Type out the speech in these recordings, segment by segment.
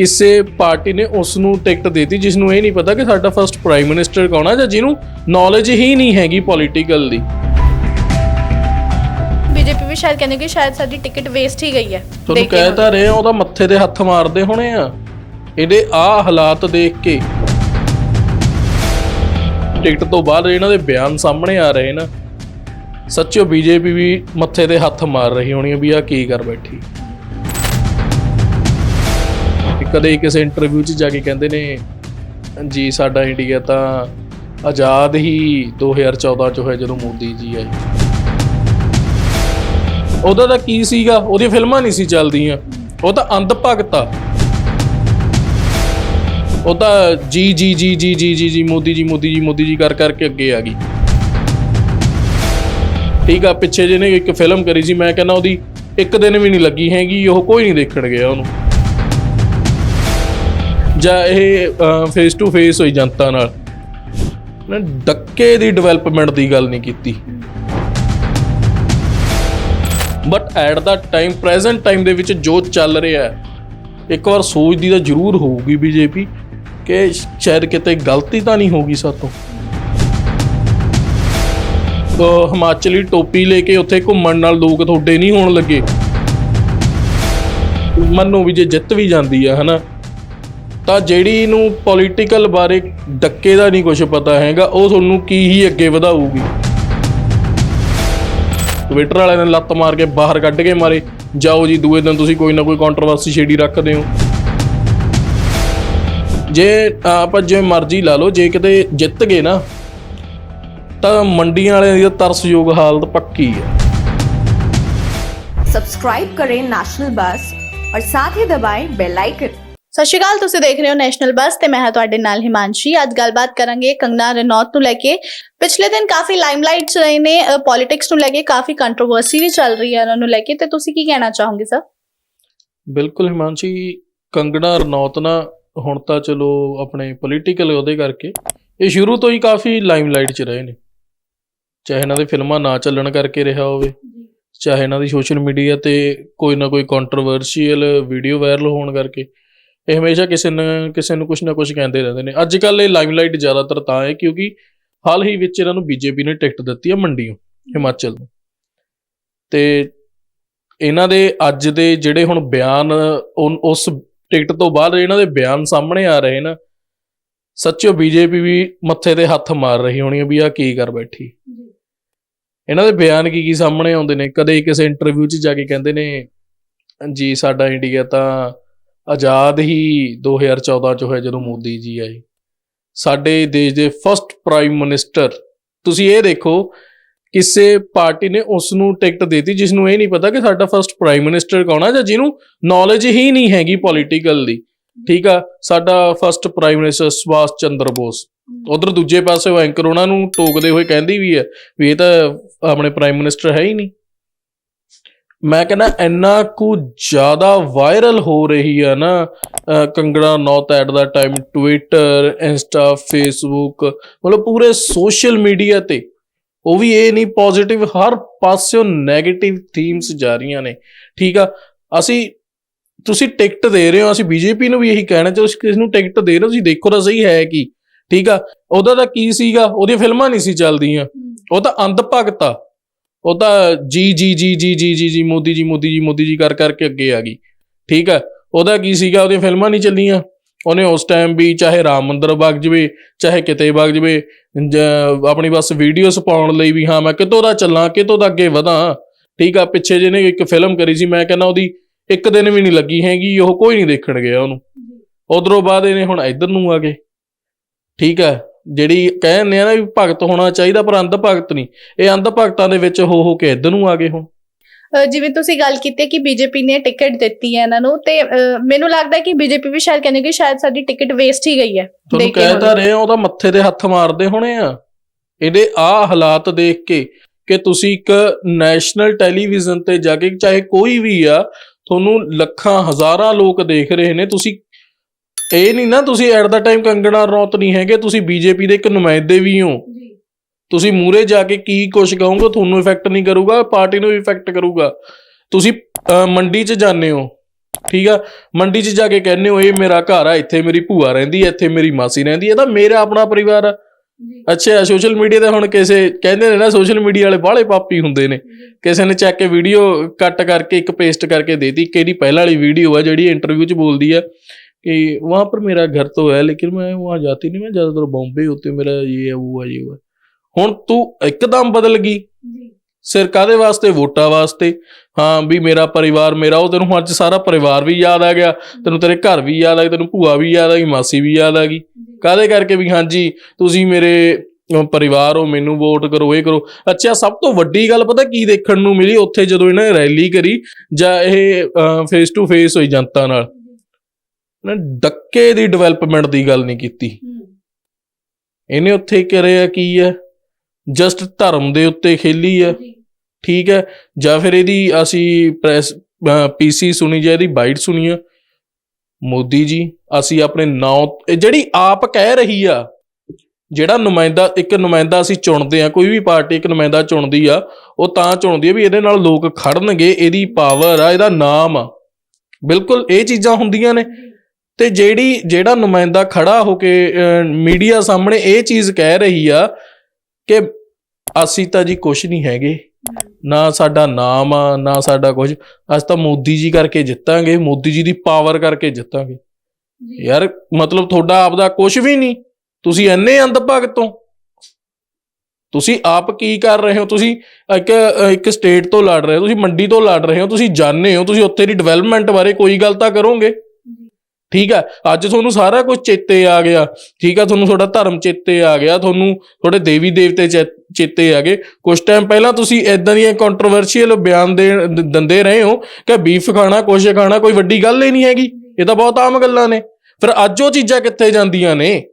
ਕਿਸੇ ਪਾਰਟੀ ਨੇ ਉਸ ਨੂੰ ਟਿਕਟ ਦਿੱਤੀ ਜਿਸ ਨੂੰ ਇਹ ਨਹੀਂ ਪਤਾ ਕਿ ਸਾਡਾ ਫਰਸਟ ਪ੍ਰਾਈਮ ਮਿਨਿਸਟਰ ਕੌਣ ਹੈ ਜਾਂ ਜਿਹਨੂੰ ਨੌਲੇਜ ਹੀ ਨਹੀਂ ਹੈਗੀ ਪੋਲੀਟੀਕਲ ਦੀ। ਬੀਜੇਪੀ ਵੀ ਸ਼ਾਇਦ ਕਹਿੰਦੇ ਕਿ ਸ਼ਾਇਦ ਸਾਡੀ ਟਿਕਟ ਵੇਸਟ ਹੀ ਗਈ ਹੈ। ਤੁਹਾਨੂੰ ਦੇਖ ਕੇ ਕਹਿ ਤਾਂ ਰਹੇ ਆ ਉਹਦਾ ਮੱਥੇ ਤੇ ਹੱਥ ਮਾਰਦੇ ਹੋਣੇ ਆ। ਇਹਦੇ ਆ ਹਾਲਾਤ ਦੇਖ ਕੇ। ਟਿਕਟ ਤੋਂ ਬਾਅਦ ਇਹਨਾਂ ਦੇ ਬਿਆਨ ਸਾਹਮਣੇ ਆ ਰਹੇ ਨਾ ਸੱਚੋ ਬੀਜੇਪੀ ਵੀ ਮੱਥੇ ਤੇ ਹੱਥ ਮਾਰ ਰਹੀ ਹੋਣੀ ਆ ਵੀ ਆ ਕੀ ਕਰ ਬੈਠੀ। ਕਦੇ ਕਿਸੇ ਇੰਟਰਵਿਊ 'ਚ ਜਾ ਕੇ ਕਹਿੰਦੇ ਨੇ ਜੀ ਸਾਡਾ ਇੰਡੀਆ ਤਾਂ ਆਜ਼ਾਦ ਹੀ 2014 ਚ ਹੋਇਆ ਜਦੋਂ ਮੋਦੀ ਜੀ ਆਏ। ਉਹਦਾ ਤਾਂ ਕੀ ਸੀਗਾ? ਉਹਦੀਆਂ ਫਿਲਮਾਂ ਨਹੀਂ ਸੀ ਚੱਲਦੀਆਂ। ਉਹ ਤਾਂ ਅੰਧ ਭਗਤ ਆ। ਉਹ ਤਾਂ ਜੀ ਜੀ ਜੀ ਜੀ ਜੀ ਜੀ ਜੀ, ਮੋਦੀ ਜੀ ਮੋਦੀ ਜੀ ਮੋਦੀ ਜੀ ਕਰ, ਕਰਕੇ ਅੱਗੇ ਆ ਗਈ। ਠੀਕ ਆ, ਪਿੱਛੇ ਜਿਹਨੇ ਇੱਕ ਫਿਲਮ ਕਰੀ ਸੀ, ਮੈਂ ਕਹਿੰਦਾ ਉਹਦੀ ਇੱਕ ਦਿਨ ਵੀ ਨਹੀਂ ਲੱਗੀ ਹੈਗੀ, ਉਹ ਕੋਈ ਨਹੀਂ ਦੇਖਣ ਗਿਆ ਉਹਨੂੰ। ਜਾਂ ਇਹ ਫੇਸ ਟੂ ਫੇਸ ਹੋਈ ਜਨਤਾ ਨਾਲ। ਨਾ ਡੱਕੇ ਦੀ ਡਿਵੈਲਪਮੈਂਟ ਦੀ ਗੱਲ ਨਹੀਂ ਕੀਤੀ। But at the time present time ਦੇ ਵਿੱਚ ਜੋ ਚੱਲ ਰਿਹਾ ਹੈ, ਇੱਕ ਵਾਰ ਸੋਚਦੀ ਤਾਂ ਜ਼ਰੂਰ ਹੋਊਗੀ ਬੀਜੇਪੀ ਕਿ ਸ਼ਾਇਦ ਕਿਤੇ ਗਲਤੀ ਤਾਂ ਨਹੀਂ ਹੋਗੀ ਸਾਤੋਂ। ਉਹ ਹਿਮਾਚਲੀ ਟੋਪੀ ਲੈ ਕੇ ਉੱਥੇ ਘੁੰਮਣ ਨਾਲ ਲੋਕ ਤੁਹਾਡੇ ਨਹੀਂ ਹੋਣ ਲੱਗੇ। ਮੰਨੋ ਵੀ ਜੇ ਜਿੱਤ ਵੀ ਜਾਂਦੀ ਆ ਹਨਾ? ਤਾਂ ਜਿਹੜੀ ਨੂੰ ਪੋਲੀਟੀਕਲ ਬਾਰੇ ਡੱਕੇ ਦਾ ਨਹੀਂ ਕੁਝ ਪਤਾ ਹੈਗਾ ਉਹ ਤੁਹਾਨੂੰ ਕੀ ਹੀ ਅੱਗੇ ਵਧਾਊਗੀ ਟਵਿੱਟਰ ਵਾਲਿਆਂ ਨੇ ਲੱਤ ਮਾਰ ਕੇ ਬਾਹਰ ਕੱਢ ਕੇ ਮਾਰੇ ਜਾਓ ਜੀ ਦੂਏ ਦਿਨ ਤੁਸੀਂ ਕੋਈ ਨਾ ਕੋਈ ਕੰਟਰੋਵਰਸੀ ਛੇੜੀ ਰੱਖਦੇ ਹੋ ਜੇ ਆਪਾਂ ਜੇ ਮਰਜ਼ੀ ਲਾ ਲਓ ਜੇ ਕਿਤੇ ਜਿੱਤ ਗਏ ਨਾ ਤਾਂ ਮੰਡੀਆਂ ਵਾਲਿਆਂ ਦੀ ਤਾਂ ਤਰਸਯੋਗ ਹਾਲਤ ਪੱਕੀ ਹੈ सब्सक्राइब करें नेशनल बस और साथ ही दबाएं बेल आइकन ਸਤਿ ਸ਼੍ਰੀ ਅਕਾਲ, ਤੁਸੀਂ ਦੇਖ ਰਹੇ ਹੋ ਨੈਸ਼ਨਲ ਬੱਸ ਤੇ ਮੈਂ ਹਾਂ ਤੁਹਾਡੇ ਨਾਲ ਹਿਮਾਂਸ਼ੀ। ਅੱਜ ਗੱਲਬਾਤ ਕਰਾਂਗੇ ਕੰਗਨਾ ਰਣੌਤ ਨੂੰ ਲੈ ਕੇ। ਪਿਛਲੇ ਦਿਨ ਕਾਫੀ ਲਾਈਮਲਾਈਟ 'ਚ ਰਹੇ ਨੇ ਪੋਲਿਟਿਕਸ ਨੂੰ ਲੈ ਕੇ ਕਾਫੀ ਕੰਟਰੋਵਰਸੀ ਵੀ ਚੱਲ ਰਹੀ ਹੈ ਉਹਨਾਂ ਨੂੰ ਲੈ ਕੇ। ਤੇ ਤੁਸੀਂ ਕੀ ਕਹਿਣਾ ਚਾਹੋਗੇ ਸਰ ਬਿਲਕੁਲ ਹਿਮਾਂਸ਼ੀ ਕੰਗਣਾ ਰਣੌਤ ਨਾ ਹੁਣ ਤਾਂ ਚਲੋ ਆਪਣੇ ਪੋਲੀਟੀਕਲ ਉਹਦੇ ਕਰਕੇ। ਇਹ ਸ਼ੁਰੂ ਤੋਂ ਹੀ ਕਾਫੀ ਲਾਈਮਲਾਈਟ 'ਚ ਰਹੇ ਨੇ। ਚਾਹੇ ਇਹਨਾਂ ਦੇ ਫਿਲਮਾਂ ਨਾ ਚੱਲਣ ਕਰਕੇ ਰਿਹਾ ਹੋਵੇ, ਚਾਹੇ ਇਹਨਾਂ ਦੀ ਸੋਸ਼ਲ ਮੀਡੀਆ ਤੇ ਕੋਈ ਨਾ ਕੋਈ ਕੰਟਰੋਵਰਸ਼ੀਅਲ ਵੀਡੀਓ ਵਾਇਰਲ ਹੋਣ ਕਰਕੇ। ਇਹ ਹਮੇਸ਼ਾ ਕਿਸੇ ਨਾ ਕਿਸੇ ਨੂੰ ਕੁਝ ਨਾ ਕੁਝ ਕਹਿੰਦੇ ਰਹਿੰਦੇ ਨੇ। ਅੱਜ ਕੱਲ ਇਹ ਲਾਈਮਲਾਈਟ ਜ਼ਿਆਦਾਤਰ ਤਾਂ ਹੈ ਕਿਉਂਕਿ ਹਾਲ ਹੀ ਵਿੱਚ ਇਹਨਾਂ ਨੂੰ ਬੀਜੇਪੀ ਨੇ ਟਿਕਟ ਦਿੱਤੀ ਹੈ ਮੰਡੀੋਂ ਹਿਮਾਚਲ ਨੂੰ। ਤੇ ਇਹਨਾਂ ਦੇ ਅੱਜ ਦੇ ਜਿਹੜੇ ਹੁਣ ਬਿਆਨ ਉਸ ਟਿਕਟ ਤੋਂ ਬਾਅਦ ਇਹਨਾਂ ਦੇ ਬਿਆਨ ਸਾਹਮਣੇ ਆ ਰਹੇ ਨਾ ਸੱਚੋ ਬੀਜੇਪੀ ਵੀ ਮੱਥੇ ਤੇ ਹੱਥ ਮਾਰ ਰਹੀ ਹੋਣੀ ਵੀ ਆ ਕੀ ਕਰ ਬੈਠੀ। ਇਹਨਾਂ ਦੇ ਬਿਆਨ ਕੀ ਕੀ ਸਾਹਮਣੇ ਆਉਂਦੇ ਨੇ? ਕਦੇ ਕਿਸੇ ਇੰਟਰਵਿਊ 'ਚ ਜਾ ਕੇ ਕਹਿੰਦੇ ਨੇ ਜੀ ਸਾਡਾ ਇੰਡੀਆ ਤਾਂ ਆਜ਼ਾਦ ਹੀ 2014 ਚ ਹੋਇਆ ਜਦੋਂ ਮੋਦੀ ਜੀ ਆਏ। ਸਾਡੇ ਦੇਸ਼ ਦੇ ਫਰਸਟ ਪ੍ਰਾਈਮ ਮਿਨਿਸਟਰ ਤੁਸੀਂ ਇਹ ਦੇਖੋ, ਕਿਸੇ ਪਾਰਟੀ ਨੇ ਉਸ ਨੂੰ ਟਿਕਟ ਦਿੱਤੀ ਜਿਸ ਨੂੰ ਇਹ ਨਹੀਂ ਪਤਾ ਕਿ ਸਾਡਾ ਫਰਸਟ ਪ੍ਰਾਈਮ ਮਿਨਿਸਟਰ ਕੌਣ ਆ ਜਾਂ ਜਿਹਨੂੰ ਨੌਲੇਜ ਹੀ ਨਹੀਂ ਹੈਗੀ ਪੋਲੀਟੀਕਲ ਦੀ। ਠੀਕ ਆ, ਸਾਡਾ first prime minister Subhash Chandra Bose. ਉਧਰ ਦੂਜੇ ਪਾਸੇ ਉਹ ਐਂਕਰ ਉਹਨਾਂ ਨੂੰ ਟੋਕਦੇ ਹੋਏ ਕਹਿੰਦੀ ਵੀ ਹੈ ਵੀ ਇਹ ਤਾਂ ਆਪਣੇ ਪ੍ਰਾਈਮ ਮਿਨਿਸਟਰ ਹੈ ਹੀ ਨਹੀਂ। ਮੈਂ ਕਹਿੰਦਾ ਇੰਨਾ ਕੁ ਜ਼ਿਆਦਾ ਵਾਇਰਲ ਹੋ ਰਹੀ ਆ ਨਾ Kangana Ranaut at the time Twitter Insta Facebook ਮਤਲਬ ਪੂਰੇ ਸੋਸ਼ਲ ਮੀਡੀਆ ਤੇ। ਉਹ ਵੀ ਇਹ ਨਹੀਂ ਪੋਜ਼ਿਟਿਵ ਹਰ ਪਾਸਿਓਂ 네ਗੇਟਿਵ ਥੀਮਸ ਜਾ ਰਹੀਆਂ ਨੇ। ਠੀਕ ਆ? ਅਸੀਂ ਤੁਸੀਂ ਟਿਕਟ ਦੇ ਰਹੇ ਹੋ ਅਸੀਂ ਬੀਜੇਪੀ ਨੂੰ ਵੀ ਇਹੀ ਕਹਿਣਾ ਚਾਹੁੰਦੇ ਕਿਸ ਨੂੰ ਟਿਕਟ ਦੇ ਰਹੇ ਹੋ ਤੁਸੀਂ ਦੇਖੋ ਤਾਂ ਸਹੀ ਹੈ ਕੀ। ਠੀਕ ਆ? ਉਹਦਾ ਤਾਂ ਕੀ ਸੀਗਾ? ਉਹਦੀਆਂ ਫਿਲਮਾਂ ਨਹੀਂ ਸੀ ਚੱਲਦੀਆਂ। ਉਹ ਤਾਂ ਅੰਧ ਭਗਤ। ਆ ਉਹ ਤਾਂ ਜੀ ਜੀ ਜੀ ਜੀ ਜੀ ਜੀ ਜੀ ਮੋਦੀ ਜੀ ਮੋਦੀ ਜੀ ਮੋਦੀ ਜੀ ਕਰ ਕਰਕੇ ਅੱਗੇ ਆ ਗਈ। ਠੀਕ ਆ? ਉਹਦਾ ਕੀ ਸੀਗਾ? ਉਹਦੀਆਂ ਫਿਲਮਾਂ ਨਹੀਂ ਚੱਲੀਆਂ। ਉਹਨੇ ਉਸ ਟਾਈਮ ਵੀ ਚਾਹੇ ਰਾਮ ਮੰਦਿਰ ਵਗ ਜਵੇ ਚਾਹੇ ਕਿਤੇ ਵਗ ਜਵੇ ਆਪਣੀ ਬਸ ਵੀਡੀਓਸ ਪਾਉਣ ਲਈ ਵੀ ਹਾਂ ਮੈਂ ਕਿਤੋਂ ਦਾ ਚੱਲਾਂ ਕਿਤੋਂ ਦਾ ਅੱਗੇ ਵਧਾਂ। ਠੀਕ ਆ? ਪਿੱਛੇ ਜਿਹਨੇ ਇੱਕ ਫਿਲਮ ਕਰੀ ਸੀ ਮੈਂ ਕਹਿੰਦਾ ਉਹਦੀ ਇੱਕ ਦਿਨ ਵੀ ਨਹੀਂ ਲੱਗੀ ਹੈਗੀ ਉਹ ਕੋਈ ਨਹੀਂ ਦੇਖਣ ਗਿਆ ਉਹਨੂੰ। ਉਧਰੋਂ ਬਾਅਦ ਇਹਨੇ ਹੁਣ ਇੱਧਰ ਨੂੰ ਆ ਗਏ। ਠੀਕ ਆ? ਜਿਹੜੀ ਕਹਿੰਦੇ ਆ ਨਾ ਵੀ ਭਗਤ ਹੋਣਾ ਚਾਹੀਦਾ ਪਰ ਅੰਧ ਭਗਤ ਨਹੀਂ। ਇਹ ਅੰਧ ਭਗਤਾਂ ਦੇ ਵਿੱਚ ਹੋ ਹੋ ਕੇ ਇੱਧਰ ਨੂੰ ਆ ਗਏ ਹੁਣ। ਜਿਵੇਂ ਤੁਸੀਂ ਗੱਲ ਕੀਤੀ ਕਿ ਬੀਜੇਪੀ ਨੇ ਟਿਕਟ ਦਿੱਤੀ ਹੈ ਇਹਨਾਂ ਨੂੰ ਤੇ ਮੈਨੂੰ ਲੱਗਦਾ ਕਿ ਬੀਜੇਪੀ ਵੀ ਸ਼ਾਇਦ ਕਹਿੰਦੇ ਕਿ ਸ਼ਾਇਦ ਸਾਡੀ ਟਿਕਟ ਵੇਸਟ ਹੀ ਗਈ ਹੈ ਤੁਹਾਨੂੰ ਕਹਿ। ਤਾਂ ਰਹੇ ਉਹਦਾ ਮੱਥੇ ਤੇ ਹੱਥ ਮਾਰਦੇ ਹੋਣੇ ਆ। ਇਹਦੇ ਆ ਹਾਲਾਤ ਦੇਖ ਕੇ ਕਿ ਤੁਸੀਂ ਇੱਕ ਨੈਸ਼ਨਲ ਟੈਲੀਵਿਜ਼ਨ ਤੇ ਜਾ ਕੇ ਚਾਹੇ ਕੋਈ ਵੀ ਆ ਤੁਹਾਨੂੰ ਲੱਖਾਂ ਹਜ਼ਾਰਾਂ ਲੋਕ ਦੇਖ ਰਹੇ ਨੇ ਤੁਸੀਂ ਇਹ ਨਹੀਂ ਨਾ ਤੁਸੀਂ at the time Kangana Ranaut ਨਹੀਂ ਹੈਗੇ ਤੁਸੀਂ ਬੀਜੇਪੀ ਦੇ ਇੱਕ ਨੁਮਾਇੰਦੇ ਵੀ ਹੋ। ਤੁਸੀਂ ਮੂਰੇ ਜਾ ਕੇ ਕੀ ਕੁਝ ਕਹੋਗੇ ਤੁਹਾਨੂੰ ਇਫੈਕਟ ਨਹੀਂ ਕਰੂਗਾ ਪਾਰਟੀ ਨੂੰ ਇਫੈਕਟ ਕਰੂਗਾ। ਤੁਸੀਂ ਮੰਡੀ 'ਚ ਜਾਂਦੇ ਹੋ ਠੀਕ ਆ? ਮੰਡੀ 'ਚ ਜਾ ਕੇ ਕਹਿੰਦੇ ਹੋ ਇਹ ਮੇਰਾ ਘਰ ਆ ਇੱਥੇ ਮੇਰੀ ਭੂਆ ਰਹਿੰਦੀ ਐ ਇੱਥੇ ਮੇਰੀ ਮਾਸੀ ਰਹਿੰਦੀ ਐ ਤਾਂ ਮੇਰਾ ਆਪਣਾ ਪਰਿਵਾਰ ਆ। ਅੱਛਾ ਸੋਸ਼ਲ ਮੀਡੀਆ ਤੇ ਹੁਣ ਕਿਸੇ ਕਹਿੰਦੇ ਨੇ ਨਾ ਸੋਸ਼ਲ ਮੀਡੀਆ ਵਾਲੇ ਬਾਹਲੇ ਪਾਪੀ ਹੁੰਦੇ ਨੇ। ਕਿਸੇ ਨੇ ਚੱਕ ਕੇ ਵੀਡੀਓ ਕੱਟ ਕਰਕੇ ਇੱਕ ਪੇਸਟ ਕਰਕੇ ਦੇਤੀ ਕਿਹਦੀ ਪਹਿਲਾਂ ਵਾਲੀ ਵੀਡੀਓ ਆ ਜਿਹੜੀ ਇੰਟਰਵਿਊ 'ਚ ਬੋਲਦੀ ਆ। कि वहाँ पर मेरा घर तो है लेकिन मैं वहाँ जाती नहीं मैं ज़्यादातर बॉम्बे होते मेरा ये है वो है ये वो है ਹੁਣ ਤੂੰ ਇੱਕਦਮ ਬਦਲ ਗਈ ਸਿਰ ਕਾਦੇ ਵਾਸਤੇ ਵੋਟਾਂ ਵਾਸਤੇ ਹਾਂ ਵੀ ਮੇਰਾ ਪਰਿਵਾਰ ਮੇਰਾ ਉਹ ਤੈਨੂੰ ਅੱਜ ਸਾਰਾ ਪਰਿਵਾਰ ਵੀ ਯਾਦ ਆ ਗਿਆ ਤੈਨੂੰ ਤੇਰੇ ਘਰ ਵੀ ਯਾਦ ਆ ਗਿਆ ਤੈਨੂੰ ਭੂਆ ਵੀ ਯਾਦ ਆ ਗਈ ਮਾਸੀ ਵੀ ਯਾਦ ਆ ਗਈ ਕਾਦੇ ਕਰਕੇ ਵੀ ਹਾਂਜੀ ਤੁਸੀਂ ਮੇਰੇ ਅਹ, ਪਰਿਵਾਰ ਹੋ ਮੈਨੂੰ ਵੋਟ ਕਰੋ ਇਹ ਕਰੋ ਅੱਛਾ ਸਭ ਤੋਂ ਵੱਡੀ ਗੱਲ ਪਤਾ ਕੀ ਦੇਖਣ ਨੂੰ ਮਿਲੀ ਉੱਥੇ ਜਦੋਂ ਇਹਨਾਂ ਨੇ ਰੈਲੀ ਕਰੀ ਜਾਂ ਇਹ ਫੇਸ ਟੂ ਫੇਸ ਹੋਈ ਜਨਤਾ ਨਾਲ ਨਾ ਡੱਕੇ ਦੀ ਡਿਵੈਲਪਮੈਂਟ ਦੀ ਗੱਲ ਨਹੀਂ ਕੀਤੀ। ਇਹਨੇ ਉੱਥੇ ਕਰਿਆ ਕੀ ਹੈ? ਜਸਟ ਧਰਮ ਦੇ ਉੱਤੇ ਖੇਲੀ ਹੈ। ਠੀਕ ਹੈ? ਜਾਂ ਫਿਰ ਇਹਦੀ ਅਸੀਂ ਪ੍ਰੈਸ ਪੀਸੀ ਸੁਣੀ ਜਾਂ ਇਹਦੀ ਬਾਈਟ ਸੁਣੀ ਆ ਮੋਦੀ ਜੀ ਅਸੀਂ ਆਪਣੇ ਨਾਂ ਜਿਹੜੀ ਆਪ ਕਹਿ ਰਹੀ ਆ ਜਿਹੜਾ ਨੁਮਾਇੰਦਾ ਇੱਕ ਨੁਮਾਇੰਦਾ ਅਸੀਂ ਚੁਣਦੇ ਆ ਕੋਈ ਵੀ ਪਾਰਟੀ ਇੱਕ ਨੁਮਾਇੰਦਾ ਚੁਣਦੀ ਆ ਉਹ ਤਾਂ ਚੁਣਦੀ ਆ ਵੀ ਇਹਦੇ ਨਾਲ ਲੋਕ ਖੜਨਗੇ ਇਹਦੀ ਪਾਵਰ ਆ ਇਹਦਾ ਨਾਮ ਆ। ਬਿਲਕੁਲ ਇਹ ਚੀਜ਼ਾਂ ਹੁੰਦੀਆਂ ਨੇ। ਤੇ ਜਿਹੜੀ ਜਿਹੜਾ ਨੁਮਾਇੰਦਾ ਖੜਾ ਹੋ ਕੇ ਮੀਡੀਆ ਸਾਹਮਣੇ ਇਹ ਚੀਜ਼ ਕਹਿ ਰਹੀ ਆ ਕਿ ਅਸੀਂ ਤਾਂ ਜੀ ਕੁਝ ਨਹੀਂ ਹੈਗੇ। ਨਾ ਸਾਡਾ ਨਾਮ ਆ ਨਾ ਸਾਡਾ ਕੁਝ ਅਸੀਂ ਤਾਂ ਮੋਦੀ ਜੀ ਕਰਕੇ ਜਿੱਤਾਂਗੇ ਮੋਦੀ ਜੀ ਦੀ ਪਾਵਰ ਕਰਕੇ ਜਿੱਤਾਂਗੇ। ਯਾਰ ਮਤਲਬ ਤੁਹਾਡਾ ਆਪਦਾ ਕੁਝ ਵੀ ਨਹੀਂ। ਤੁਸੀਂ ਐਨੇ ਅੰਧਭਗਤ ਤੋਂ। ਤੁਸੀਂ ਆਪ ਕੀ ਕਰ ਰਹੇ ਹੋ? ਤੁਸੀਂ ਇੱਕ ਇੱਕ ਸਟੇਟ ਤੋਂ ਲੜ ਰਹੇ ਹੋ ਤੁਸੀਂ ਮੰਡੀ ਤੋਂ ਲੜ ਰਹੇ ਹੋ ਤੁਸੀਂ ਜਾਣਦੇ ਹੋ ਤੁਸੀਂ ਉੱਥੇ ਦੀ ਡਿਵੈਲਪਮੈਂਟ ਬਾਰੇ ਕੋਈ ਗੱਲ ਤਾਂ ਕਰੋਗੇ। ਠੀਕ ਹੈ? ਅੱਜ ਤੁਹਾਨੂੰ ਸਾਰਾ ਕੁਝ ਚੇਤੇ ਆ ਗਿਆ। ਠੀਕ ਆ ਤੁਹਾਨੂੰ ਤੁਹਾਡਾ ਧਰਮ ਚੇਤੇ ਆ ਗਿਆ। ਤੁਹਾਨੂੰ ਤੁਹਾਡੇ ਦੇਵੀ ਦੇਵਤੇ ਚੇ- ਚੇਤੇ ਆ ਗਏ। ਕੁਝ ਟਾਈਮ ਪਹਿਲਾਂ ਤੁਸੀਂ ਇਦਾਂ ਦੀਆਂ ਕੰਟਰੋਵਰਸ਼ੀਅਲ ਬਿਆਨ ਦੇ, ਦ- ਦਿੰਦੇ ਰਹੇ ਹੋ ਕਿ ਬੀਫ ਖਾਣਾ, ਕੁਛ ਖਾਣਾ ਕੋਈ ਵੱਡੀ ਗੱਲ ਹੀ ਨਹੀਂ ਹੈਗੀ। ਇਹ ਤਾਂ ਬਹੁਤ ਆਮ ਗੱਲਾਂ ਨੇ। ਫਿਰ ਅੱਜ ਉਹ ਚੀਜ਼ਾਂ ਕਿੱਥੇ ਜਾਂਦੀਆਂ ਨੇ?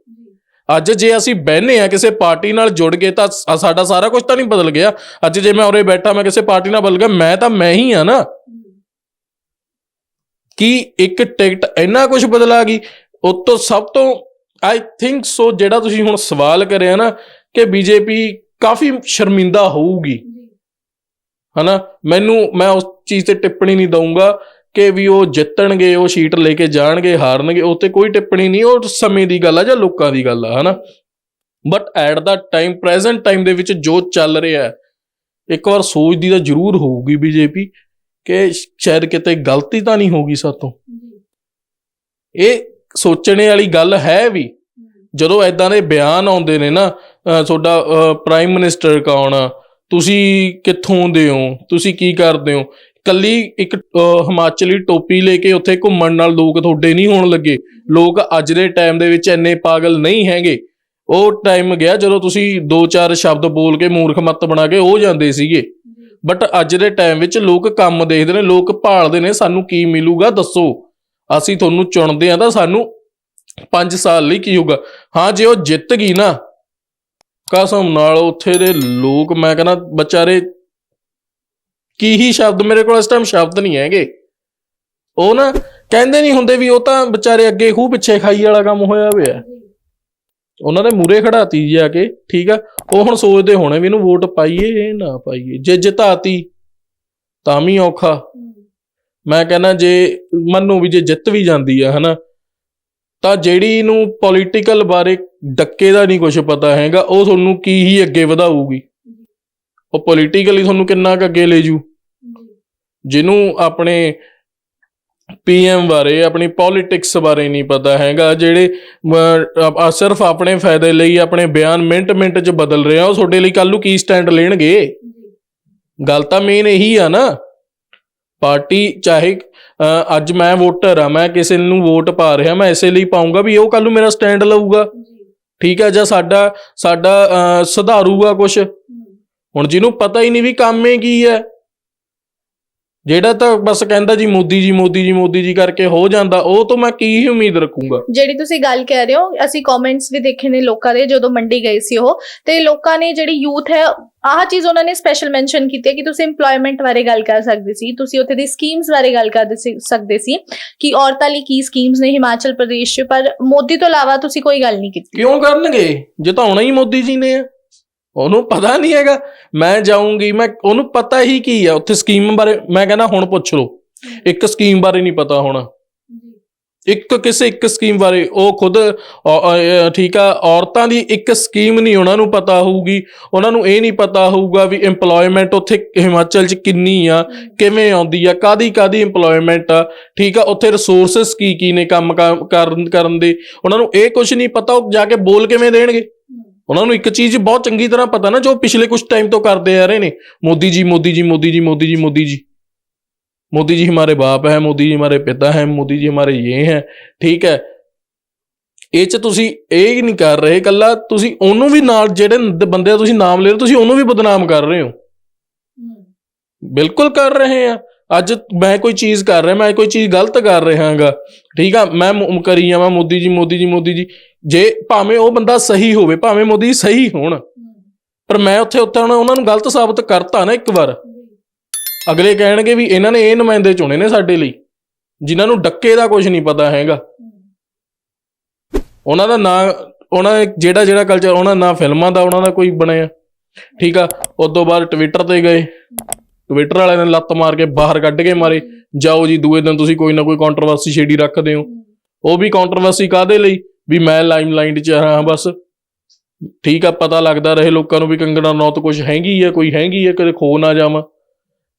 ਅੱਜ ਜੇ ਅਸੀਂ ਬਹਿਨੇ ਆ ਕਿਸੇ ਪਾਰਟੀ ਨਾਲ ਜੁੜ ਗਏ ਤਾਂ ਸਾਡਾ ਸਾਰਾ ਕੁਝ ਤਾਂ ਨਹੀਂ ਬਦਲ ਗਿਆ। ਅੱਜ ਜੇ ਮੈਂ ਉਰੇ ਬੈਠਾ, ਮੈਂ ਕਿਸੇ ਪਾਰਟੀ ਨਾਲ ਬਦਲ ਗਿਆ, ਮੈਂ ਤਾਂ ਮੈਂ ਹੀ ਆ ਨਾ। ਕਿ ਇੱਕ ਟਿਕਟ ਇੰਨਾ ਕੁਝ ਬਦਲਾ ਗਈ। ਉਹ ਤੋਂ ਸਭ ਤੋਂ ਆਈ ਥਿੰਕ ਸੋ ਜਿਹੜਾ ਤੁਸੀਂ ਹੁਣ ਸਵਾਲ ਕਰਿਆ ਨਾ ਕਿ ਬੀਜੇਪੀ ਕਾਫੀ ਸ਼ਰਮਿੰਦਾ ਹੋਊਗੀ। ਹਨਾ? ਮੈਨੂੰ ਮੈਂ ਉਸ ਚੀਜ਼ ਤੇ ਟਿੱਪਣੀ ਨਹੀਂ ਦਊਂਗਾ ਕਿ ਵੀ ਉਹ ਜਿੱਤਣਗੇ ਉਹ ਸ਼ੀਟ ਲੈ ਕੇ ਜਾਣਗੇ ਹਾਰਨਗੇ ਉਹ ਤੇ ਕੋਈ ਟਿੱਪਣੀ ਨਹੀਂ ਉਹ ਸਮੇਂ ਦੀ ਗੱਲ ਆ ਜਾਂ ਲੋਕਾਂ ਦੀ ਗੱਲ ਆ ਹਨਾ? But at the time present time ਦੇ ਵਿੱਚ ਜੋ ਚੱਲ ਰਿਹਾ ਹੈ ਇੱਕ ਵਾਰ ਸੋਚਦੀ ਤਾਂ ਜ਼ਰੂਰ ਹੋਊਗੀ ਬੀਜੇਪੀ। ਕਿ ਸ਼ਾਇਦ ਕਿਤੇ ਗਲਤੀ ਤਾਂ ਨਹੀਂ ਹੋਗੀ ਸਾਤੋਂ। ਇਹ ਸੋਚਣੇ ਵਾਲੀ ਗੱਲ ਹੈ ਵੀ ਜਦੋਂ ਐਦਾਂ ਦੇ ਬਿਆਨ ਆਉਂਦੇ ਨੇ ਨਾ ਤੁਹਾਡਾ ਪ੍ਰਾਈਮ ਮਿਨਿਸਟਰ ਕੌਣ ਆ ਤੁਸੀਂ ਕਿੱਥੋਂ ਦੇ ਹੋ ਤੁਸੀਂ ਕੀ ਕਰਦੇ ਹੋ? ਕੱਲੀ ਇੱਕ ਹਿਮਾਚਲੀ ਟੋਪੀ ਲੈ ਕੇ ਉੱਥੇ ਘੁੰਮਣ ਨਾਲ ਲੋਕ ਤੁਹਾਡੇ ਨਹੀਂ ਹੋਣ ਲੱਗੇ। ਲੋਕ ਅੱਜ ਦੇ ਟਾਈਮ ਦੇ ਵਿੱਚ ਇੰਨੇ ਪਾਗਲ ਨਹੀਂ ਹੈਗੇ। ਉਹ ਟਾਈਮ ਗਿਆ ਜਦੋਂ ਤੁਸੀਂ ਦੋ ਚਾਰ ਸ਼ਬਦ ਬੋਲ ਕੇ ਮੂਰਖ ਮੱਤ ਬਣਾ ਕੇ ਹੋ ਜਾਂਦੇ ਸੀਗੇ। ਬਟ ਅੱਜ ਦੇ ਟਾਈਮ ਵਿੱਚ ਲੋਕ ਕੰਮ ਦੇਖਦੇ ਨੇ, ਲੋਕ ਭਾਲਦੇ ਨੇ, ਸਾਨੂੰ ਕੀ ਮਿਲੂਗਾ ਦੱਸੋ। ਅਸੀਂ ਤੁਹਾਨੂੰ ਚੁਣਦੇ ਆ ਤਾਂ ਸਾਨੂੰ 5 ਸਾਲ ਲਈ ਕੀ ਹੋਊਗਾ। ਹਾਂ, ਜੇ ਉਹ ਜਿੱਤ ਗਈ ਨਾ, ਕਸਮ ਨਾਲ ਉੱਥੇ ਦੇ ਲੋਕ, ਮੈਂ ਕਹਿੰਦਾ ਵਿਚਾਰੇ, ਕੀ ਹੀ ਸ਼ਬਦ ਮੇਰੇ ਕੋਲ ਇਸ ਟਾਈਮ ਸ਼ਬਦ ਨਹੀਂ ਹੈਗੇ। ਉਹ ਨਾ ਕਹਿੰਦੇ ਨਹੀਂ ਹੁੰਦੇ ਵੀ ਉਹ ਤਾਂ ਵਿਚਾਰੇ ਅੱਗੇ ਖੂਹ ਪਿੱਛੇ ਖਾਈ ਵਾਲਾ ਕੰਮ ਹੋਇਆ ਹੋਇਆ ਉਹਨਾਂ ਦੇ ਮੂਰੇ ਖੜਾਤੀ ਜਾ ਕੇ, ਠੀਕ ਆ? ਉਹ ਹੁਣ ਸੋਚਦੇ ਹੋਣੇ ਵੀ ਇਹਨੂੰ ਵੋਟ ਪਾਈਏ ਨਾ ਪਾਈਏ। ਜੇ ਜਿਤਾਤੀ, ਤਾਂ ਵੀ ਔਖਾ। ਮੈਂ ਕਹਿੰਦਾ ਜੇ ਮੰਨੋ ਵੀ ਜੇ ਜਿੱਤ ਵੀ ਜਾਂਦੀ ਆ, ਹਨਾ, ਤਾਂ ਜਿਹੜੀ ਨੂੰ ਪੋਲੀਟੀਕਲ ਬਾਰੇ ਡੱਕੇ ਦਾ ਨਹੀਂ ਕੁਝ ਪਤਾ ਹੈਗਾ, ਉਹ ਤੁਹਾਨੂੰ ਕੀ ਹੀ ਅੱਗੇ ਵਧਾਊਗੀ? ਉਹ ਪੋਲੀਟੀਕਲੀ ਤੁਹਾਨੂੰ ਕਿੰਨਾ ਕੁ ਅੱਗੇ ਲੈ ਜੂ? ਜਿਹਨੂੰ ਆਪਣੇ ਪੀਐਮ ਬਾਰੇ, ਆਪਣੀ ਪੋਲਿਟਿਕਸ ਬਾਰੇ ਨਹੀਂ ਪਤਾ ਹੈਗਾ, ਜਿਹੜੇ ਸਿਰਫ ਆਪਣੇ ਫਾਇਦੇ ਲਈ ਆਪਣੇ ਬਿਆਨ ਮਿੰਟ ਮਿੰਟ 'ਚ ਬਦਲ ਰਹੇ ਆ, ਉਹ ਤੁਹਾਡੇ ਲਈ ਕੱਲ ਨੂੰ ਕੀ ਸਟੈਂਡ ਲੈਣਗੇ? ਗੱਲ ਤਾਂ ਮੇਨ ਇਹੀ ਆ ਨਾ। ਪਾਰਟੀ ਚਾਹੇ ਅੱਜ ਮੈਂ ਵੋਟਰ ਆ, ਮੈਂ ਕਿਸੇ ਨੂੰ ਵੋਟ ਪਾ ਰਿਹਾ, ਮੈਂ ਇਸੇ ਲਈ ਪਾਉਂਗਾ ਵੀ ਉਹ ਕੱਲ ਨੂੰ ਮੇਰਾ ਸਟੈਂਡ ਲਊਗਾ। ਠੀਕ ਹੈ ਜਾਂ ਸਾਡਾ ਸਾਡਾ ਸੁਧਾਰੂਗਾ ਕੁਝ ਹੁਣ ਜਿਹਨੂੰ ਪਤਾ ਹੀ ਨਹੀਂ ਵੀ ਕੰਮ ਇਹ ਕੀ ਹੈ। ਜਿਹੜਾ ਤਾਂ ਬਸ ਕਹਿੰਦਾ ਜੀ ਮੋਦੀ ਜੀ ਮੋਦੀ ਜੀ ਮੋਦੀ ਜੀ ਕਰਕੇ ਹੋ ਜਾਂਦਾ ਉਹ ਤੋਂ ਮੈਂ ਕੀ ਹੀ ਉਮੀਦ ਰੱਖੂੰਗਾ? ਜਿਹੜੀ ਤੁਸੀਂ ਗੱਲ ਕਹਿ ਰਹੇ ਹੋ ਅਸੀਂ ਕਮੈਂਟਸ ਵੀ ਦੇਖੇ ਨੇ ਲੋਕਾਂ ਦੇ ਜਦੋਂ ਮੰਡੀ ਗਏ ਸੀ ਉਹ ਤੇ ਲੋਕਾਂ ਨੇ ਜਿਹੜੀ ਯੂਥ ਹੈ ਆਹ ਚੀਜ਼ ਉਹਨਾਂ ਨੇ ਸਪੈਸ਼ਲ ਮੈਂਸ਼ਨ ਕੀਤੀ ਹੈ ਕਿ ਤੁਸੀਂ EMPLOYMENT ਬਾਰੇ ਗੱਲ ਕਰ ਸਕਦੇ ਸੀ ਤੁਸੀਂ ਉੱਥੇ ਦੀ ਸਕੀਮਸ ਬਾਰੇ ਗੱਲ ਕਰ ਸਕਦੇ ਸੀ ਕਿ ਔਰਤਾਂ ਲਈ ਕੀ ਸਕੀਮਸ ਨੇ ਹਿਮਾਚਲ ਪ੍ਰਦੇਸ਼ 'ਚ ਪਰ ਮੋਦੀ ਤੋਂ ਇਲਾਵਾ ਤੁਸੀਂ ਕੋਈ ਗੱਲ ਨਹੀਂ ਕੀਤੀ। ਕਿਉਂ ਕਰਨਗੇ? ਜਿਤਾਉਣਾ ਹੀ ਮੋਦੀ ਜੀ ਨੇ। ਆ ਉਹਨੂੰ ਪਤਾ ਨਹੀਂ ਹੈਗਾ। ਮੈਂ ਜਾਊਂਗੀ ਮੈਂ ਉਹਨੂੰ ਪਤਾ ਹੀ ਕੀ ਆ ਉੱਥੇ ਸਕੀਮ ਬਾਰੇ ਮੈਂ ਕਹਿੰਦਾ ਹੁਣ ਪੁੱਛ ਲਓ। ਇੱਕ ਸਕੀਮ ਬਾਰੇ ਨਹੀਂ ਪਤਾ ਹੋਣਾ। ਇੱਕ ਕਿਸੇ ਇੱਕ ਸਕੀਮ ਬਾਰੇ ਉਹ ਖੁਦ ਠੀਕ ਆ ਔਰਤਾਂ ਦੀ ਇੱਕ ਸਕੀਮ ਨਹੀਂ ਉਹਨਾਂ ਨੂੰ ਪਤਾ ਹੋਊਗੀ। ਉਹਨਾਂ ਨੂੰ ਇਹ ਨਹੀਂ ਪਤਾ ਹੋਊਗਾ ਵੀ EMPLOYMENT ਉੱਥੇ ਹਿਮਾਚਲ 'ਚ ਕਿੰਨੀ ਆ ਕਿਵੇਂ ਆਉਂਦੀ ਆ ਕਾਦੀ ਕਾਦੀ EMPLOYMENT ਆ ਠੀਕ ਆ ਉੱਥੇ ਰਿਸੋਰਸਸ ਕੀ ਕੀ ਨੇ ਕੰਮ ਕਾਰ- ਕਰਨ ਕਰਨ ਦੇ। ਉਹਨਾਂ ਨੂੰ ਇਹ ਕੁਝ ਨਹੀਂ ਪਤਾ ਉਹ ਜਾ ਕੇ ਬੋਲ ਕਿਵੇਂ ਦੇਣਗੇ? ਉਹਨਾਂ ਨੂੰ ਇੱਕ ਚੀਜ਼ ਬਹੁਤ ਚੰਗੀ ਤਰ੍ਹਾਂ ਪਤਾ ਨਾ ਜੋ ਪਿਛਲੇ ਕੁਝ ਟਾਈਮ ਤੋਂ ਕਰਦੇ ਆ ਰਹੇ ਨੇ ਮੋਦੀ ਜੀ ਮੋਦੀ ਜੀ ਮੋਦੀ ਜੀ ਮੋਦੀ ਜੀ ਮੋਦੀ ਜੀ मोदी जी हमारे बाप है मोदी जी हमारे पिता हैं मोदी जी हमारे ये हैं ਠੀਕ ਹੈ ਇਹ ਚ ਤੁਸੀਂ ਇਹ ਹੀ ਨਹੀਂ ਕਰ ਰਹੇ ਕੱਲਾ ਤੁਸੀਂ ਉਹਨੂੰ ਵੀ ਨਾਲ ਜਿਹੜੇ ਨ- ਬੰਦੇ ਦਾ ਤੁਸੀਂ ਨਾਮ ਲੈ ਰਹੇ ਹੋ, ਤੁਸੀਂ ਉਹਨੂੰ ਵੀ ਬਦਨਾਮ ਕਰ ਰਹੇ ਹੋ ਬਿਲਕੁਲ ਕਰ ਰਹੇ ਆ ਅੱਜ ਮੈਂ ਕੋਈ ਚੀਜ਼ ਕਰ ਰਿਹਾ, ਮੈਂ ਕੋਈ ਚੀਜ਼ ਗਲਤ ਕਰ ਰਿਹਾਗਾ। ਠੀਕ ਆ? ਮੈਂ ਕਰੀ ਜਾਵਾਂ, ਮੋਦੀ ਜੀ ਮੋਦੀ ਜੀ ਮੋਦੀ ਜੀ। ਜੇ ਭਾਵੇਂ ਉਹ ਬੰਦਾ ਸਹੀ ਹੋਵੇ, ਭਾਵੇਂ ਮੋਦੀ ਸਹੀ ਹੋਣ, ਪਰ ਮੈਂ ਉੱਥੇ ਉੱਥੇ ਉਹਨਾਂ ਨੂੰ ਗਲਤ ਸਾਬਤ ਕਰਤਾ ਨਾ ਇੱਕ ਵਾਰ। ਅਗਲੇ ਕਹਿਣਗੇ ਵੀ ਇਹਨਾਂ ਨੇ ਇਹ ਨੁਮਾਇੰਦੇ ਚੁਣੇ ਨੇ ਸਾਡੇ ਲਈ, ਜਿਨ੍ਹਾਂ ਨੂੰ ਡੱਕੇ ਦਾ ਕੁਝ ਨਹੀਂ ਪਤਾ ਹੈਗਾ। ਉਹਨਾਂ ਦਾ ਨਾਂ, ਉਹਨਾਂ ਜਿਹੜਾ ਜਿਹੜਾ ਕਲਚਰ ਉਹਨਾਂ ਦਾ ਨਾਂ ਫਿਲਮਾਂ ਦਾ, ਉਹਨਾਂ ਦਾ ਕੋਈ ਬਣਿਆ। ਠੀਕ ਆ? ਉਸ ਤੋਂ ਬਾਅਦ ਟਵਿੱਟਰ ਤੇ ਗਏ। ਟਵਿੱਟਰ ਵਾਲਿਆਂ ਨੇ ਲੱਤ ਮਾਰ ਕੇ ਬਾਹਰ ਕੱਢ ਕੇ ਮਾਰੇ। ਜਾਓ ਜੀ ਦੂਏ ਦਿਨ ਤੁਸੀਂ ਕੋਈ ਨਾ ਕੋਈ ਕੰਟਰੋਵਰਸੀ ਛੇੜੀ ਰੱਖਦੇ ਹੋ। ਉਹ ਵੀ ਕੰਟਰੋਵਰਸੀ ਕਾਦੇ ਲਈ? ਵੀ ਮੈਂ ਲਾਈਮਲਾਈਟ 'ਚ ਹਾਂ ਬਸ। ਠੀਕ ਆ ਪਤਾ ਲੱਗਦਾ ਰਹੇ ਲੋਕਾਂ ਨੂੰ ਵੀ ਕੰਗਣਾ ਨੌਤ ਕੁਝ ਹੈਗੀ ਆ ਕੋਈ ਹੈਗੀ ਆ ਕਦੇ ਖੋ ਨਾ ਜਾਵਾਂ।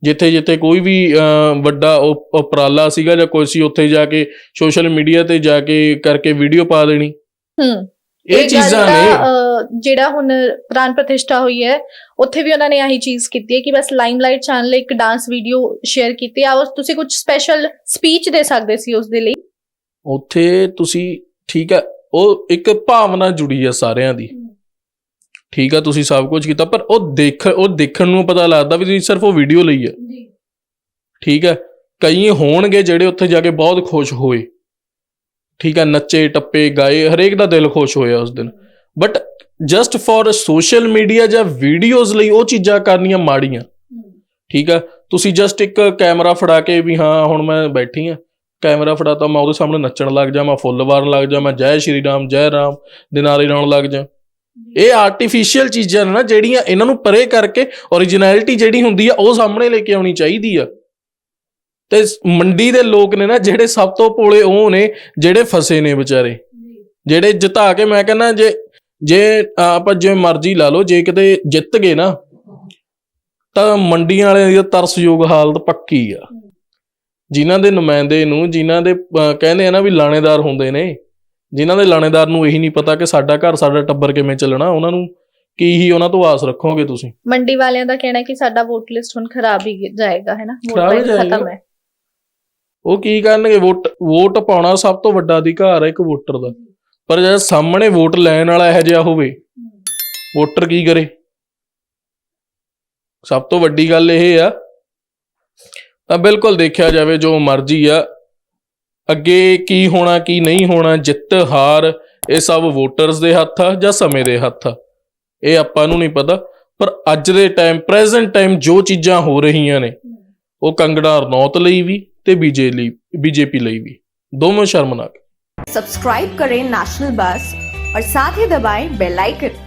ਜਿੱਥੇ ਜਿੱਥੇ ਕੋਈ ਵੀ ਵੱਡਾ ਉਪ- ਉਪਰਾਲਾ ਸੀਗਾ ਜਾਂ ਕੋਈ ਸੀ ਉੱਥੇ ਜਾ ਕੇ ਸੋਸ਼ਲ ਮੀਡੀਆ ਤੇ ਜਾ ਕੇ ਕਰਕੇ ਵੀਡੀਓ ਪਾ ਦੇਣੀ। ਹੂੰ। ਇਹ ਚੀਜ਼ਾਂ ਨੇ। ਜਿਹੜਾ ਹੁਣ ਪ੍ਰਾਨ ਪ੍ਰਤਿਸ਼ਠਾ ਹੋਈ ਹੈ ਉੱਥੇ ਵੀ ਉਹਨਾਂ ਨੇ ਆਹੀ ਚੀਜ਼ ਕੀਤੀ ਹੈ ਕਿ ਬਸ ਲਾਈਮਲਾਈਟ ਚੈਨਲ ਇੱਕ ਡਾਂਸ ਵੀਡੀਓ ਸ਼ੇਅਰ ਕੀਤੀ ਆ ਉਸ ਤੁਸੀਂ ਕੁਝ ਸਪੈਸ਼ਲ ਸਪੀਚ ਦੇ ਸਕਦੇ ਸੀ ਉਸ ਦੇ ਲਈ? ਉੱਥੇ ਤੁਸੀਂ ਠੀਕ ਹੈ ਉਹ ਇੱਕ ਭਾਵਨਾ ਜੁੜੀ ਹੈ ਸਾਰਿਆਂ ਦੀ। ਠੀਕ ਆ ਤੁਸੀਂ ਸਭ ਕੁਝ ਕੀਤਾ ਪਰ ਉਹ ਦੇਖ ਉਹ ਦੇਖਣ ਨੂੰ ਪਤਾ ਲੱਗਦਾ ਵੀ ਤੁਸੀਂ ਸਿਰਫ ਉਹ ਵੀਡੀਓ ਲਈ ਹੈ। ਠੀਕ ਹੈ ਕਈ ਹੋਣਗੇ ਜਿਹੜੇ ਉੱਥੇ ਜਾ ਕੇ ਬਹੁਤ ਖੁਸ਼ ਹੋਏ। ਠੀਕ ਹੈ ਨੱਚੇ ਟੱਪੇ ਗਾਏ ਹਰੇਕ ਦਾ ਦਿਲ ਖੁਸ਼ ਹੋਇਆ ਉਸ ਦਿਨ। But just for social media ਜਾਂ ਵੀਡੀਓਜ਼ ਲਈ ਉਹ ਚੀਜ਼ਾਂ ਕਰਨੀਆਂ ਮਾੜੀਆਂ। ਠੀਕ ਆ? ਤੁਸੀਂ ਜਸਟ ਇੱਕ ਕੈਮਰਾ ਫੜਾ ਕੇ ਵੀ ਹਾਂ, ਹੁਣ ਮੈਂ ਬੈਠੀ ਆ। ਕੈਮਰਾ ਫੜਾ ਤਾਂ ਮੈਂ ਉਹਦੇ ਸਾਹਮਣੇ ਨੱਚਣ ਲੱਗ ਜਾ, ਮੈਂ ਫੁੱਲ ਵਾਰਨ ਲੱਗ ਜਾ, ਮੈਂ ਜੈ ਸ਼੍ਰੀ ਰਾਮ, ਜੈ ਰਾਮ ਦੇ ਨਾਰੇ ਲਾਉਣ ਲੱਗ ਜਾ। ਇਹ ਆਰਟੀਫੀਸ਼ੀਅਲ ਚੀਜ਼ਾਂ ਨੇ ਨਾ ਜਿਹੜੀਆਂ ਇਹਨਾਂ ਨੂੰ ਪਰੇ ਕਰਕੇ ਓਰੀਜਨੈਲਿਟੀ ਜਿਹੜੀ ਹੁੰਦੀ ਆ, ਉਹ ਸਾਹਮਣੇ ਲੈ ਕੇ ਆਉਣੀ ਚਾਹੀਦੀ ਆ। ਤੇ ਮੰਡੀ ਦੇ ਲੋਕ ਨੇ ਨਾ, ਜਿਹੜੇ ਸਭ ਤੋਂ ਭੋਲੇ ਉਹ ਨੇ, ਜਿਹੜੇ ਫਸੇ ਨੇ ਵਿਚਾਰੇ। ਜਿਹੜੇ ਜਿਤਾ ਕੇ ਮੈਂ ਕਹਿੰਦਾ, ਜੇ ਜੇ ਆਪਾਂ ਜਿਵੇਂ ਮਰਜ਼ੀ ਲਾ ਲਓ ਜੇ ਕਿਤੇ ਜਿੱਤ ਗਏ ਨਾ ਤਾਂ ਮੰਡੀਆਂ ਵਾਲਿਆਂ ਦੀ ਤਰਸਯੋਗ ਹਾਲਤ ਪੱਕੀ ਆ। ਜਿਨ੍ਹਾਂ ਦੇ ਨੁਮਾਇੰਦੇ ਨੂੰ ਜਿਨ੍ਹਾਂ ਦੇ ਕਹਿੰਦੇ ਆ ਨਾ ਵੀ ਲਾਣੇਦਾਰ ਹੁੰਦੇ ਨੇ ਜਿਨ੍ਹਾਂ ਦੇ ਲਾਣੇਦਾਰ ਨੂੰ ਇਹੀ ਨਹੀਂ ਪਤਾ ਕਿ ਸਾਡਾ ਘਰ ਸਾਡਾ ਟੱਬਰ ਕਿਵੇਂ ਚੱਲਣਾ ਉਹਨਾਂ ਨੂੰ ਕੀ ਹੀ ਉਹਨਾਂ ਤੋਂ ਆਸ ਰੱਖੋਗੇ ਤੁਸੀਂ? ਮੰਡੀ ਵਾਲਿਆਂ ਦਾ ਕਹਿਣਾ ਕਿ ਸਾਡਾ ਵੋਟ ਲਿਸਟ ਹੁਣ ਖਰਾਬ ਹੀ ਜਾਏਗਾ ਹੈ ਨਾ? ਵੋਟ। ਖਤਮ ਹੈ। ਉਹ ਕੀ ਕਰਨਗੇ? ਵੋਟ ਵੋਟ ਪਾਉਣਾ ਸਭ ਤੋਂ ਵੱਡਾ ਅਧਿਕਾਰ ਹੈ ਇੱਕ ਵੋਟਰ ਦਾ। ਪਰ ਜਦ ਸਾਹਮਣੇ ਵੋਟ ਲੈਣ ਵਾਲਾ ਇਹੋ ਜਿਹਾ ਹੋਵੇ, ਵੋਟਰ ਕੀ ਕਰੇ? ਸਭ ਤੋਂ ਵੱਡੀ ਗੱਲ ਇਹ ਆ, ਤਾਂ ਬਿਲਕੁਲ ਦੇਖਿਆ ਜਾਵੇ ਜੋ ਮਰਜ਼ੀ ਆ, ਅੱਗੇ ਕੀ ਹੋਣਾ, ਕੀ ਨਹੀਂ ਹੋਣਾ, ਜਿੱਤ, ਹਾਰ, ਇਹ ਸਭ ਵੋਟਰਸ ਦੇ ਹੱਥ ਆ ਜਾਂ ਸਮੇਂ ਦੇ ਹੱਥ ਆ? ਇਹ ਆਪਾਂ ਨੂੰ ਨਹੀਂ ਪਤਾ, ਪਰ ਅੱਜ ਦੇ ਟਾਈਮ ਪ੍ਰੈਜ਼ੈਂਟ ਟਾਈਮ ਜੋ ਚੀਜ਼ਾਂ ਹੋ ਰਹੀਆਂ ਨੇ, ਉਹ ਕੰਗੜਾ ਰਣੌਤ ਲਈ ਵੀ ਤੇ ਬੀਜੇ ਲਈ, ਬੀਜੇਪੀ ਲਈ ਵੀ, ਦੋਵੇਂ ਸ਼ਰਮਨਾਕ। सब्सक्राइब करें नेशनल बस और साथ ही दबाएं बेल आइकन